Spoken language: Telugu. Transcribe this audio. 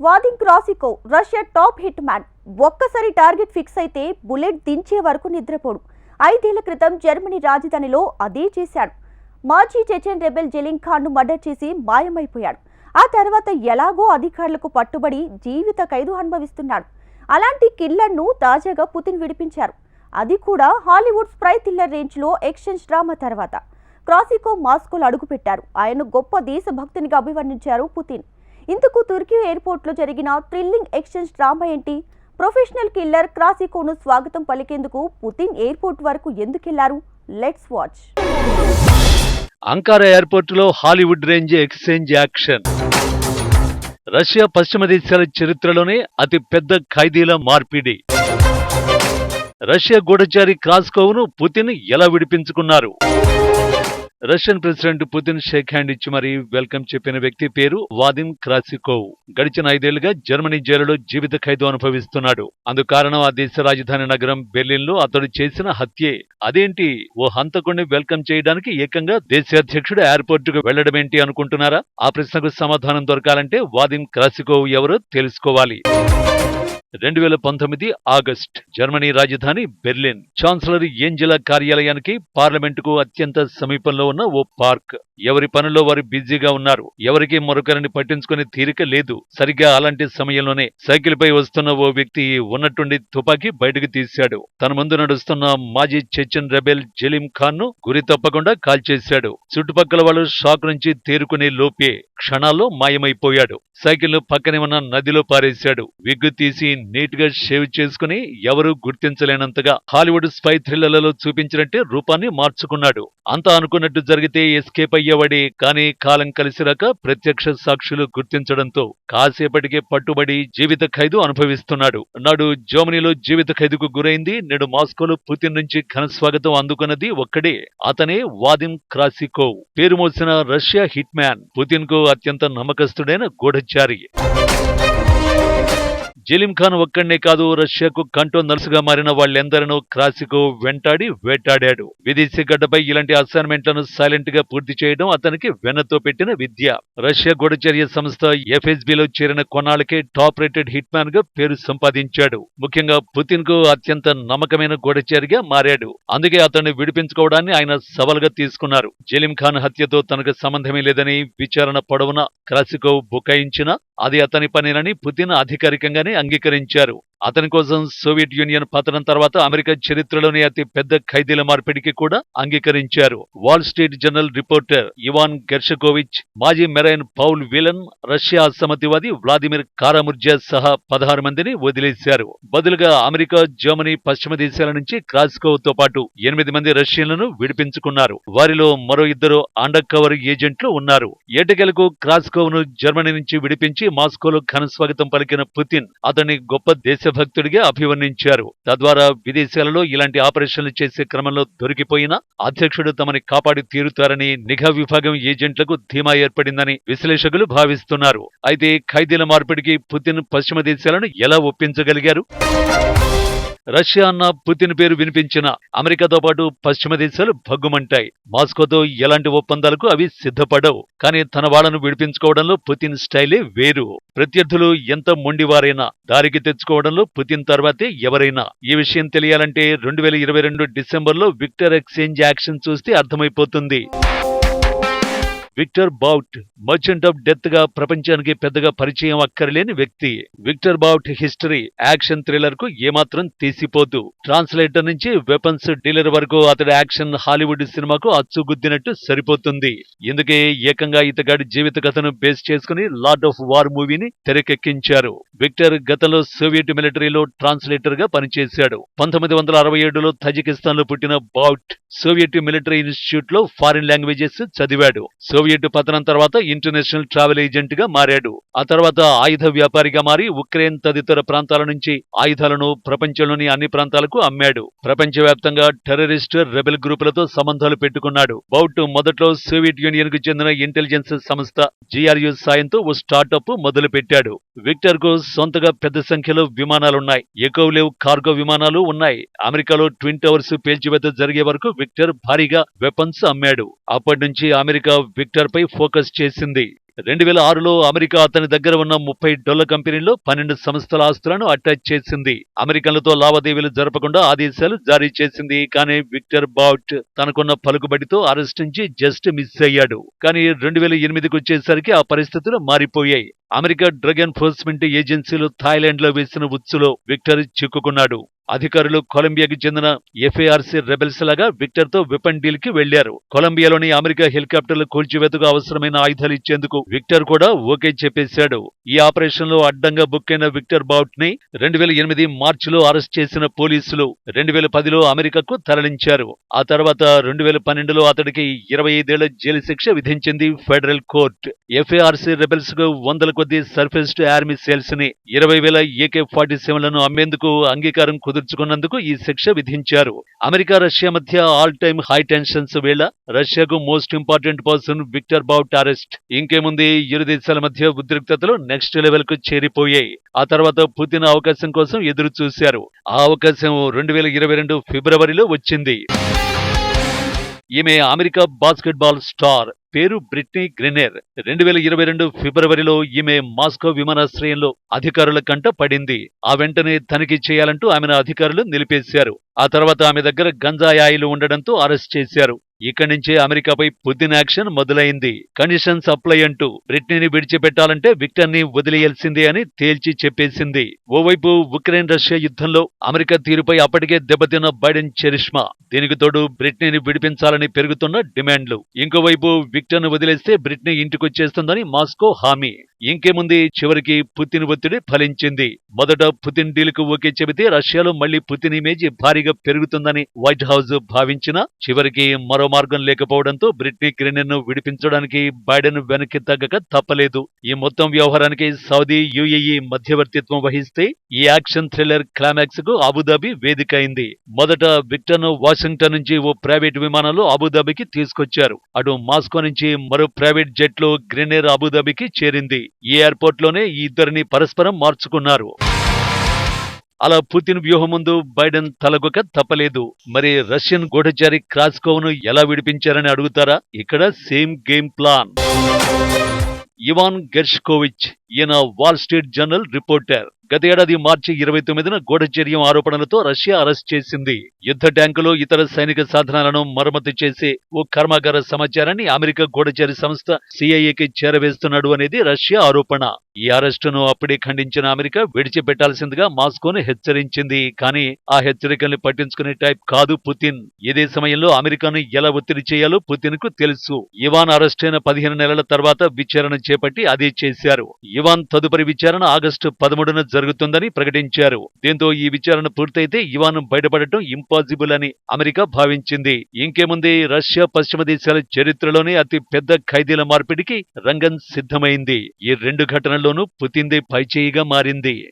వాదింగ్ Krasikov Russia top hit man ఒక్కసారి టార్గెట్ ఫిక్స్ అయితే బుల్లెట్ దించే వరకు నిద్రపోడు. ఐదేళ్ళ క్రితం జర్మనీ రాజధానిలో అదే చేశాడు. మాజీ చెచెన్ రెబెల్ జెలింగ్ ఖాన్ను మర్డర్ చేసి మాయమైపోయాడు. ఆ తర్వాత ఎలాగో అధికారులకు పట్టుబడి జీవిత ఖైదు అనుభవిస్తున్నాడు. అలాంటి కిల్లర్ను తాజాగా పుతిన్ విడిపించారు. అది కూడా హాలీవుడ్ స్ప్రై థ్రిల్లర్ రేంజ్లో ఎక్స్చేంజ్ డ్రామా తర్వాత. క్రాసికో మాస్కోలో అడుగుపెట్టారు. ఆయన గొప్ప దేశభక్తునిగా అభివర్ణించారు పుతిన్. ఇందుకు తుర్కీ ఎయిర్పోర్ట్లో జరిగిన థ్రిల్లింగ్ ఎక్స్చేంజ్ డ్రామా ఏంటి? ప్రొఫెషనల్ కిల్లర్ క్రాసికోను స్వాగతం పలికేందుకు పుతిన్ ఎయిర్పోర్ట్ వరకు ఎందుకెళ్ళారు let's watch. Ankara ఎయిర్పోర్టులో Hollywood range exchange action. Russia పశ్చిమ దేశాల చరిత్రలోనే అతి పెద్ద ఖైదీల మార్పిడి. రష్యా గూఢచారి క్రాస్కోవ్ను పుతిన్ ఎలా విడిపించుకున్నారు? Russian president Putin shake hand ఇచ్చి మరీ వెల్కమ్ చెప్పిన వ్యక్తి పేరు వాదిమ్ క్రాసికోవ్. గడిచిన ఐదేళ్ళుగా జర్మనీ జైలులో జీవిత ఖైదు అనుభవిస్తున్నాడు. అందుకు కారణం ఆ దేశ రాజధాని నగరం బెర్లిన్లో అతడు చేసిన హత్యే. అదేంటి? ఓ హంతకుణ్ణి వెల్కమ్ చేయడానికి ఏకంగా దేశ అధ్యక్షుడు ఎయిర్పోర్టుకు వెళ్ళడమేంటి అనుకుంటున్నారా? ఆ ప్రశ్నకు సమాధానం దొరకాలంటే వాదిమ్ క్రాసికోవ్ ఎవరో తెలుసుకోవాలి. రెండు వేల పంతొమ్మిది ఆగస్ట్ జర్మనీ రాజధాని బెర్లిన్. ఛాన్సలర్ ఏంజెలా కార్యాలయానికి పార్లమెంటుకు అత్యంత సమీపంలో ఉన్న ఓ పార్క్. ఎవరి పనుల్లో వారు బిజీగా ఉన్నారు ఎవరికి మరొకరిని పట్టించుకునే తీరిక లేదు. సరిగ్గా అలాంటి సమయంలోనే సైకిల్ పై వస్తున్న ఓ వ్యక్తి ఉన్నట్టుండి తుపాకీ బయటకు తీశాడు. తన ముందు నడుస్తున్న మాజీ చెచెన్ రెబెల్ జలీం ఖాన్ను గురి తప్పకుండా కాల్చేశాడు. చుట్టుపక్కల వాళ్ళు షాక్ నుంచి తేరుకునే లోపే క్షణాల్లో మాయమైపోయాడు. సైకిల్ పక్కనే ఉన్న నదిలో పారేశాడు. విగ్గు తీసి నీట్గా షేవ్ చేసుకుని ఎవరూ గుర్తించలేనంతగా హాలీవుడ్ స్పై థ్రిల్లర్లలో చూపించినట్టే రూపాన్ని మార్చుకున్నాడు. అంతా అనుకున్నట్టు జరిగితే ఎస్కేప్ అయ్యేవాడే కానీ కాలం కలిసిరాక ప్రత్యక్ష సాక్షులు గుర్తించడంతో కాసేపటికే పట్టుబడి జీవిత ఖైదు అనుభవిస్తున్నాడు. నాడు జర్మనీలో జీవిత ఖైదుకు గురైంది. నేడు మాస్కోలో పుతిన్ నుంచి ఘన స్వాగతం అందుకున్నది ఒక్కడే. అతనే వాదిమ్ క్రాసికోవ్. పేరు మోసిన రష్యా హిట్ మ్యాన్ పుతిన్కు అత్యంత నమ్మకస్తుడైన గూఢచారి. జలీం ఖాన్ ఒక్కడే కాదు రష్యాకు కంటో నలుసుగా మారిన వాళ్ళెందరినో క్రాసికో వెంటాడి వేటాడాడు. విదేశీ గడ్డపై ఇలాంటి అసైన్మెంట్లను సైలెంట్గా పూర్తి చేయడం అతనికి వెన్నతో పెట్టిన విద్య. రష్యా గూఢచర్య సంస్థ ఎఫ్ఎస్బిలో చేరిన కొన్నాళ్ళకే టాప్ రేటెడ్ హిట్ మ్యాన్గా పేరు సంపాదించాడు. ముఖ్యంగా పుతిన్కు అత్యంత నమ్మకమైన గూఢచారిగా మారాడు. అందుకే అతన్ని విడిపించుకోవడాన్ని ఆయన సవాల్గా తీసుకున్నారు. జలీం ఖాన్ హత్యతో తనకు సంబంధమే లేదని విచారణ పొడవున క్రాసికో బుకాయించినా? అది అతని పనినని పుతిన్ అధికారికంగానే అంగీకరించారు. అతని కోసం సోవియట్ యూనియన్ పతనం తర్వాత అమెరికా చరిత్రలోని అతి పెద్ద ఖైదీల మార్పిడికి కూడా అంగీకరించారు. Wall Street Journal reporter Evan Gershkovich మాజీ మెరైన్ పౌల్ విలన్ రష్యా అసమ్మతివాది వ్లాదిమిర్ కారాముర్జా సహా పదహారు మందిని వదిలేశారు. బదులుగా అమెరికా జర్మనీ పశ్చిమ దేశాల నుంచి క్రాస్కోవ్తో పాటు ఎనిమిది మంది రష్యన్లను విడిపించుకున్నారు. వారిలో మరో ఇద్దరు అండర్ కవర్ ఏజెంట్లు ఉన్నారు. ఏటకెలకు క్రాస్కోవ్ను జర్మనీ నుంచి విడిపించి మాస్కోలో ఘన స్వాగతం పలికిన పుతిన్ అతన్ని గొప్ప దేశభక్తుడిగా అభివర్ణించారు. తద్వారా విదేశాలలో ఇలాంటి ఆపరేషన్లు చేసే క్రమంలో దొరికిపోయినా అధ్యక్షుడు తమని కాపాడి తీరుతారని నిఘా విభాగం ఏజెంట్లకు ధీమా ఏర్పడిందని విశ్లేషకులు భావిస్తున్నారు. అయితే ఖైదీల మార్పిడికి పుతిన్ పశ్చిమ దేశాలను ఎలా ఒప్పించగలిగారు? రష్యా అన్న పుతిన్ పేరు వినిపించిన అమెరికాతో పాటు పశ్చిమ దేశాలు భగ్గుమంటాయి. మాస్కోతో ఎలాంటి ఒప్పందాలకు అవి సిద్ధపడవు. కానీ తన వాళ్ళను విడిపించుకోవడంలో పుతిన్ స్టైలే వేరు. ప్రత్యర్థులు ఎంత మొండివారైనా దారికి తెచ్చుకోవడంలో పుతిన్ తర్వాతే ఎవరైనా. ఈ విషయం తెలియాలంటే రెండు వేల ఇరవై రెండు డిసెంబర్లో విక్టర్ ఎక్స్చేంజ్ యాక్షన్ చూస్తే అర్థమైపోతుంది. విక్టర్ బౌట్ మర్చెంట్ ఆఫ్ డెత్గా ప్రపంచానికి పెద్దగా పరిచయం అక్కర్లేని వ్యక్తి. విక్టర్ బౌట్ హిస్టరీ యాక్షన్ థ్రిల్లర్కు ఏమాత్రం తీసిపోదు. ట్రాన్స్లేటర్ నుంచి వెపన్స్ డీలర్ వరకు అతడి యాక్షన్ హాలీవుడ్ సినిమాకు అచ్చుగుద్దినట్టు సరిపోతుంది. ఇందుకే ఏకంగా ఇతగాడి జీవిత కథను బేస్ చేసుకుని లార్డ్ ఆఫ్ వార్ మూవీని తెరకెక్కించారు. విక్టర్ గతంలో సోవియట్ మిలిటరీలో ట్రాన్స్లేటర్గా పనిచేశాడు. పంతొమ్మిది వందల అరవై ఏడులో తజికిస్తాన్లో పుట్టిన బౌట్ సోవియట్ మిలిటరీ ఇన్స్టిట్యూట్లో ఫారిన్ లాంగ్వేజెస్ చదివాడు. సోవియట్ పతనం తర్వాత ఇంటర్నేషనల్ ట్రావెల్ ఏజెంట్గా మారాడు. ఆ తర్వాత ఆయుధ వ్యాపారిగా మారి ఉక్రెయిన్ తదితర ప్రాంతాల నుంచి ఆయుధాలను ప్రపంచంలోని అన్ని ప్రాంతాలకు అమ్మాడు. ప్రపంచవ్యాప్తంగా టెర్రరిస్ట్ రెబెల్ గ్రూపులతో సంబంధాలు పెట్టుకున్నాడు. బౌట్ మొదట్లో సోవియట్ యూనియన్కు చెందిన ఇంటెలిజెన్స్ సంస్థ జిఆర్యు సాయంతో ఓ స్టార్టప్ మొదలుపెట్టాడు. విక్టర్కు సొంతగా పెద్ద సంఖ్యలో విమానాలున్నాయి. ఎక్కువ లేవు కార్గో విమానాలు ఉన్నాయి. అమెరికాలో ట్విన్ టవర్స్ పేల్చివేత జరిగే వరకు విక్టర్ భారీగా వెపన్స్ అమ్మాడు. అప్పటి నుంచి అమెరికా విక్టర్ ఫోకస్ చేసింది. రెండు వేల ఆరులో అమెరికా అతని దగ్గర ఉన్న ముప్పై డొల్ల కంపెనీల్లో పన్నెండు సంస్థల ఆస్తులను అటాచ్ చేసింది. అమెరికన్లతో లావాదేవీలు జరపకుండా ఆదేశాలు జారీ చేసింది. కానీ విక్టర్ బౌట్ తనకున్న పలుకుబడితో అరెస్ట్ నుంచి జస్ట్ మిస్ అయ్యాడు. కానీ రెండు వేల ఎనిమిదికి వచ్చేసరికి ఆ పరిస్థితులు మారిపోయాయి. అమెరికా డ్రగ్ ఎన్ఫోర్స్మెంట్ ఏజెన్సీలు థాయిలాండ్లో వేసిన ఉచ్చులో విక్టర్ చిక్కుకున్నాడు. అధికారులు కొలంబియాకి చెందిన ఎఫ్ఏఆర్సీ రెబెల్స్ లాగా విక్టర్తో వెపన్ డీల్కి వెళ్ళారు కొలంబియాలోని అమెరికా హెలికాప్టర్లు కూల్చివేతకు అవసరమైన ఆయుధాలు ఇచ్చేందుకు విక్టర్ కూడా ఓకే చెప్పేశాడు. ఈ ఆపరేషన్లో అడ్డంగా బుక్ అయిన విక్టర్ బౌట్ని రెండు వేల ఎనిమిది మార్చిలో అరెస్ట్ చేసిన పోలీసులు రెండు వేల పదిలో అమెరికాకు తరలించారు. ఆ తర్వాత రెండు వేల పన్నెండులో అతడికి ఇరవై ఐదేళ్ళ జైలు శిక్ష విధించింది ఫెడరల్ కోర్టు. ఎఫ్ఏఆర్సీ రెబెల్స్కు వందల కొద్ది సర్ఫేస్డ్ ఆర్మీ సేల్స్ని ఇరవై వేల ఏకే ఫార్టీ సెవెన్లను అమ్మేందుకు అంగీకారం కుదుర్చుకున్నందుకు ఈ శిక్ష విధించారు. అమెరికా రష్యా మధ్య ఆల్ టైమ్ హై టెన్షన్స్ వేళ రష్యాకు most important person Viktor Bout arrest ఇంకేముంది? ఇరు దేశాల మధ్య ఉద్రిక్తతలు నెక్స్ట్ లెవెల్కు చేరిపోయాయి. ఆ తర్వాత పుతిన్ అవకాశం కోసం ఎదురు చూశారు ఆ అవకాశం రెండు వేల ఇరవై రెండు ఫిబ్రవరిలో వచ్చింది. ఈమె అమెరికా బాస్కెట్బాల్ స్టార్. పేరు బ్రిట్నీ గ్రెనేర్. రెండు వేల ఇరవై రెండు ఫిబ్రవరిలో ఈమె మాస్కో విమానాశ్రయంలో అధికారుల కంట పడింది. ఆ వెంటనే తనిఖీ చేయాలంటూ ఆమెను అధికారులు నిలిపేశారు. ఆ తర్వాత ఆమె దగ్గర గంజాయాయిలు ఉండడంతో అరెస్ట్ చేశారు. ఇక్కడి నుంచే అమెరికాపై పుతిన్ యాక్షన్ మొదలైంది. కండిషన్ సప్లై అంటూ బ్రిటనీని విడిచిపెట్టాలంటే విక్టర్ని వదిలేయాల్సిందే అని తేల్చి చెప్పేసింది. ఓవైపు ఉక్రెయిన్ రష్యా యుద్ధంలో అమెరికా తీరుపై అప్పటికే దెబ్బతిన్న బైడెన్ చరిష్మా. దీనికి తోడు బ్రిటనీని విడిపించాలని పెరుగుతున్న డిమాండ్లు. ఇంకోవైపు విక్టర్ను వదిలేస్తే బ్రిటనీ ఇంటికొచ్చేస్తుందని మాస్కో హామీ. ఇంకేముంది? చివరికి పుతిన్ ఒత్తిడి ఫలించింది. మొదట పుతిన్ డీల్కు ఓకే చెబితే రష్యాలో మళ్ళీ పుతిన్ ఇమేజ్ భారీగా పెరుగుతుందని వైట్ హౌస్ భావించినా చివరికి మరో మార్గం లేకపోవడంతో బ్రిటనీ గ్రెనెర్ విడిపించడానికి బైడెన్ వెనక్కి తగ్గక తప్పలేదు. ఈ మొత్తం వ్యవహారానికి సౌదీ యుఏఈ మధ్యవర్తిత్వం వహిస్తే ఈ యాక్షన్ థ్రిల్లర్ క్లైమాక్స్కు అబుదాబి వేదిక అయింది మొదట విక్టర్ను వాషింగ్టన్ నుంచి ఓ ప్రైవేట్ విమానంలో అబుదాబికి తీసుకొచ్చారు. అటు మాస్కో నుంచి మరో ప్రైవేట్ జెట్లో గ్రెనేర్ అబుదాబికి చేరింది. ఈ ఎయిర్పోర్ట్లోనే ఈ ఇద్దరిని పరస్పరం మార్చుకున్నారు. అలా పుతిన్ వ్యూహం ముందు బైడెన్ తలగొక తప్పలేదు. మరి రష్యన్ గూఢచారి క్రాస్కోవ్ను ఎలా విడిపించారని అడుగుతారా? ఇక్కడ same game plan. Evan Gershkovich ఈయన వాల్ స్ట్రీట్ జర్నల్ రిపోర్టర్. గత ఏడాది మార్చి ఇరవై తొమ్మిదిన గూఢచర్యం ఆరోపణలతో రష్యా అరెస్ట్ చేసింది. యుద్ధ ట్యాంకులు ఇతర సైనిక సాధనాలను మరమ్మతు చేసే ఓ కర్మాగార సమాచారాన్ని అమెరికా గూఢచారి సంస్థ సిఐఏకి చేరవేస్తున్నాడు అనేది రష్యా ఆరోపణ. ఈ అరెస్టును అప్పుడే ఖండించిన అమెరికా విడిచిపెట్టాల్సిందిగా మాస్కోను హెచ్చరించింది. కానీ ఆ హెచ్చరికల్ని పట్టించుకునే టైప్ కాదు పుతిన్. ఇదే సమయంలో అమెరికాను ఎలా ఒత్తిడి చేయాలో పుతిన్కు తెలుసు. ఇవాన్ అరెస్ట్ అయిన పదిహేను నెలల తర్వాత విచారణ చేపట్టి అదే చేశారు. ఇవాన్ తదుపరి విచారణ ఆగస్టు పదమూడున జరుగుతుందని ప్రకటించారు. దీంతో ఈ విచారణ పూర్తయితే ఇవాను బయటపడటం ఇంపాసిబుల్ అని అమెరికా భావించింది. ఇంకేముంది? రష్యా పశ్చిమ దేశాల చరిత్రలోనే అతి పెద్ద ఖైదీల మార్పిడికి రంగం సిద్ధమైంది. ఈ రెండు ఘటనల్లోనూ పుతిందే పైచేయిగా మారింది.